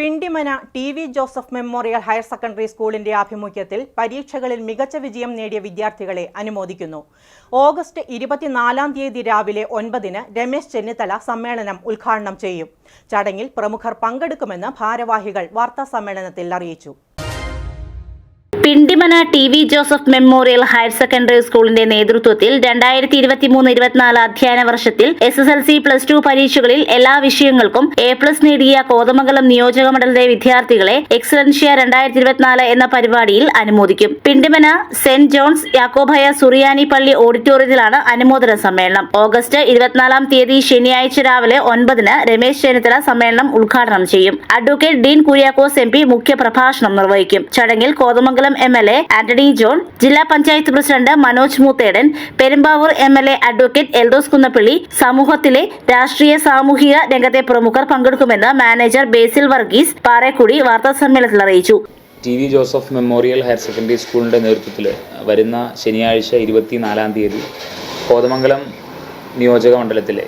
Pindimana T V Joseph memorial higher secondary സ്കൂളിന്റെ ആഭിമുഖ്യത്തിൽ പരീക്ഷകളിൽ മികച്ച വിജയം നേടിയ വിദ്യാർത്ഥികളെ അനുമോദിക്കുന്നു. ഓഗസ്റ്റ് ഇരുപത്തിനാലാം തീയതി രാവിലെ ഒൻപതിന് രമേശ് ചെന്നിത്തല സമ്മേളനം ഉദ്ഘാടനം ചെയ്യും. ചടങ്ങിൽ പ്രമുഖർ പങ്കെടുക്കുമെന്ന് ഭാരവാഹികൾ വാർത്താ സമ്മേളനത്തിൽ അറിയിച്ചു. Pindimana T V Joseph memorial higher secondary സ്കൂളിന്റെ നേതൃത്വത്തിൽ രണ്ടായിരത്തി ഇരുപത്തിമൂന്ന് ഇരുപത്തിനാല് അധ്യയന വർഷത്തിൽ S S L C plus two പരീക്ഷകളിൽ എല്ലാ വിഷയങ്ങൾക്കും എ പ്ലസ് നേടിയ കോതമംഗലം നിയോജക മണ്ഡലത്തെ വിദ്യാർത്ഥികളെ എക്സലൻഷ്യ രണ്ടായിരത്തി ഇരുപത്തിനാല് എന്ന പരിപാടിയിൽ അനുമോദിക്കും. പിണ്ടിമന സെന്റ് ജോൺസ് യാക്കോബായ സുറിയാനി പള്ളി ഓഡിറ്റോറിയത്തിലാണ് അനുമോദന സമ്മേളനം. ഓഗസ്റ്റ് ഇരുപത്തിനാലാം തീയതി ശനിയാഴ്ച രാവിലെ ഒൻപതിന് രമേശ് ചെന്നിത്തല സമ്മേളനം ഉദ്ഘാടനം ചെയ്യും. Advocate Dean Kuriakose M P മുഖ്യ പ്രഭാഷണം നിർവഹിക്കും. ചടങ്ങിൽ Kothamangalam M L A Antony John ജില്ലാ panchayat president Manoj Moothedan Perumbavoor M L A advocate Eldhose Kunnappilly സമൂഹത്തിലെ രാഷ്ട്രീയ സാമൂഹിക രംഗത്തെ പ്രമുഖർ പങ്കെടുക്കുമെന്ന് മാനേജർ ബേസിൽ വർഗീസ് പാറേക്കുടി വാർത്താ സമ്മേളനത്തിൽ അറിയിച്ചു. T V Joseph memorial higher secondary സ്കൂളിന്റെ നേതൃത്വത്തിൽ വരുന്ന ശനിയാഴ്ച ഇരുപത്തിനാലാം തീയതി കോതമംഗലം നിയോജക മണ്ഡലത്തിലെ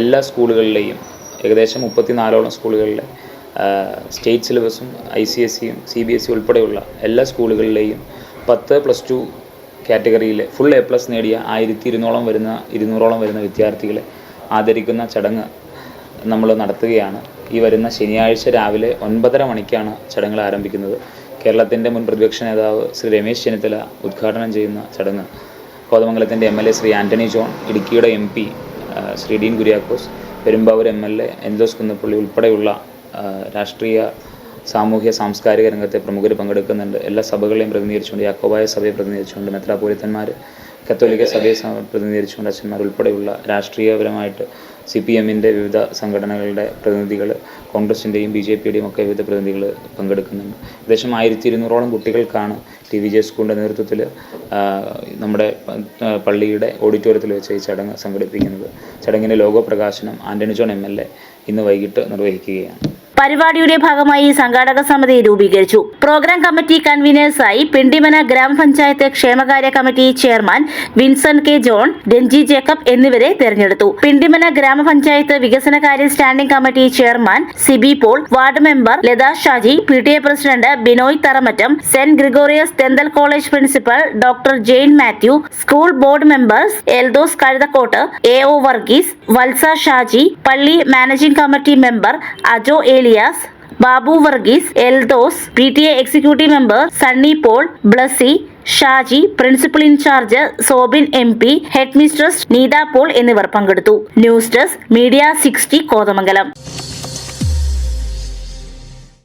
എല്ലാ സ്കൂളുകളിലെയും ഏകദേശം മുപ്പത്തിനാലോളം സ്കൂളുകളിലെ സ്റ്റേറ്റ് സിലബസും ഐ സി എസ് സിയും സി ബി എസ് ഇ ഉൾപ്പെടെയുള്ള എല്ലാ സ്കൂളുകളിലെയും പത്ത് പ്ലസ് ടു കാറ്റഗറിയിലെ ഫുൾ എ പ്ലസ് നേടിയ ആയിരത്തി ഇരുന്നൂറോളം വരുന്ന ഇരുന്നൂറോളം വരുന്ന വിദ്യാർത്ഥികളെ ആദരിക്കുന്ന ചടങ്ങ് നമ്മൾ നടത്തുകയാണ്. ഈ വരുന്ന ശനിയാഴ്ച രാവിലെ ഒൻപതര മണിക്കാണ് ചടങ്ങുകൾ ആരംഭിക്കുന്നത്. കേരളത്തിന്റെ മുൻ പ്രതിപക്ഷ നേതാവ് ശ്രീ രമേശ് ചെന്നിത്തല ഉദ്ഘാടനം ചെയ്യുന്ന ചടങ്ങ്. കോതമംഗലത്തിന്റെ M L A Shri Antony John ഇടുക്കിയുടെ M P Shri Dean Kuriakose Perumbavoor M L A Eldhose Kunnappilly ഉൾപ്പെടെയുള്ള രാഷ്ട്രീയ സാമൂഹ്യ സാംസ്കാരിക രംഗത്തെ പ്രമുഖർ പങ്കെടുക്കുന്നുണ്ട്. എല്ലാ സഭകളെയും പ്രതിനിധീകരിച്ചുകൊണ്ട് യാക്കോബായ സഭയെ പ്രതിനിധീകരിച്ചുകൊണ്ട് മെത്രാപോലിത്തന്മാർ കത്തോലിക്ക സഭയെ പ്രതിനിധീകരിച്ചുകൊണ്ട് അച്ഛന്മാർ ഉൾപ്പെടെയുള്ള രാഷ്ട്രീയപരമായിട്ട് സി പി എമ്മിന്റെ വിവിധ സംഘടനകളുടെ പ്രതിനിധികൾ കോൺഗ്രസിന്റെയും ബി ജെ പിയുടെയും ഒക്കെ വിവിധ പ്രതിനിധികൾ പങ്കെടുക്കുന്നുണ്ട്. ഏകദേശം ആയിരത്തി ഇരുന്നൂറോളം കുട്ടികൾക്കാണ് ടി വി ജെ സ്കൂളിന്റെ നേതൃത്വത്തിൽ നമ്മുടെ പള്ളിയുടെ ഓഡിറ്റോറിയത്തിൽ വെച്ച് ഈ ചടങ്ങ് സംഘടിപ്പിക്കുന്നത്. ചടങ്ങിന്റെ ലോഗോ പ്രകാശനം Antony John M L A ഇന്ന് വൈകിട്ട് നിർവഹിക്കുകയാണ്. പരിപാടിയുടെ ഭാഗമായി സംഘാടക സമിതി രൂപീകരിച്ചു. പ്രോഗ്രാം കമ്മിറ്റി കൺവീനേഴ്സായി പിണ്ടിമന ഗ്രാമപഞ്ചായത്ത് ക്ഷേമകാര്യ committee chairman Vincent K John Ranji Jacob എന്നിവരെ തെരഞ്ഞെടുത്തു. പിണ്ടിമന ഗ്രാമപഞ്ചായത്ത് വികസന കാര്യ standing committee chairman Sibi Paul ward member Latha Shaji P T A president Binoy Tharamattam saint Gregorios dental college principal doctor Jain Mathew school board members Eldhose Kazhuthakkottu A O Varghese Valsa Shaji പള്ളി managing committee member Ajo Elias Babu Varghese Eldhose P T A executive member Sunny Paul Blessy Shaji principal in charge Sobin M P head mistress Neetha Paul എന്നിവർ പങ്കെടുത്തു. News desk media sixty Kothamangalam.